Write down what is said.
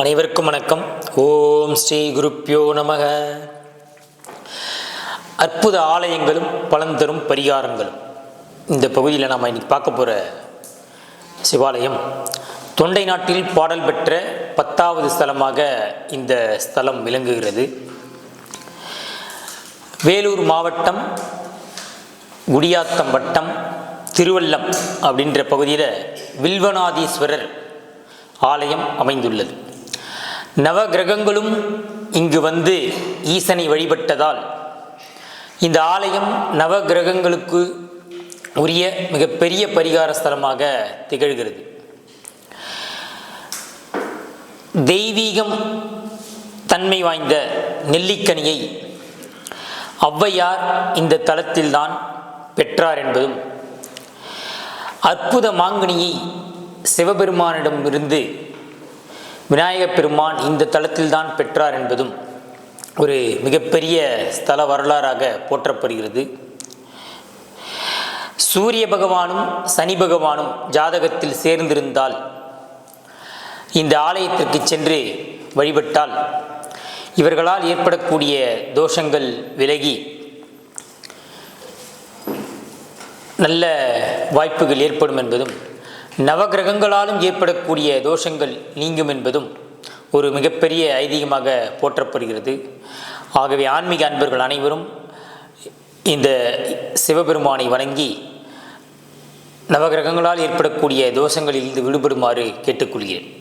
அனைவருக்கும் வணக்கம். ஓம் ஸ்ரீ குருப்பியோ நமக. அற்புத ஆலயங்களும் பலந்தரும் பரிகாரங்களும். இந்த பகுதியில் நாம் இன்னைக்கு பார்க்க போகிற சிவாலயம் தொண்டை நாட்டில் பாடல் பெற்ற பத்தாவது ஸ்தலமாக இந்த ஸ்தலம் விளங்குகிறது. வேலூர் மாவட்டம் குடியாத்தம் வட்டம் திருவல்லம் அப்படின்ற பகுதியில் வில்வநாதீஸ்வரர் ஆலயம் அமைந்துள்ளது. நவகிரகங்களும் இங்கு வந்து ஈசனை வழிபட்டதால் இந்த ஆலயம் நவகிரகங்களுக்கு உரிய மிகப்பெரிய பரிகார ஸ்தலமாக திகழ்கிறது. தெய்வீகம் தன்மை வாய்ந்த நெல்லிக்கனியை ஔவையார் இந்த தலத்தில்தான் பெற்றார் என்பதும் அற்புத மாங்கனியை சிவபெருமானிடமிருந்து விநாயகப் பெருமான் இந்த தலத்தில்தான் பெற்றார் என்பதும் ஒரு மிகப்பெரிய ஸ்தல வரலாறாக போற்றப்படுகிறது. சூரிய பகவானும் சனி பகவானும் ஜாதகத்தில் சேர்ந்திருந்தால் இந்த ஆலயத்திற்கு சென்று வழிபட்டால் இவர்களால் ஏற்படக்கூடிய தோஷங்கள் விலகி நல்ல வாய்ப்புகள் ஏற்படும் என்பதும் நவகிரகங்களாலும் ஏற்படக்கூடிய தோஷங்கள் நீங்கும் என்பதும் ஒரு மிகப்பெரிய ஐதீகமாக போற்றப்படுகிறது. ஆகவே ஆன்மீக அன்பர்கள் அனைவரும் இந்த சிவபெருமானை வணங்கி நவகிரகங்களால் ஏற்படக்கூடிய தோஷங்களிலிருந்து விடுபடுமாறு கேட்டுக்கொள்கிறேன்.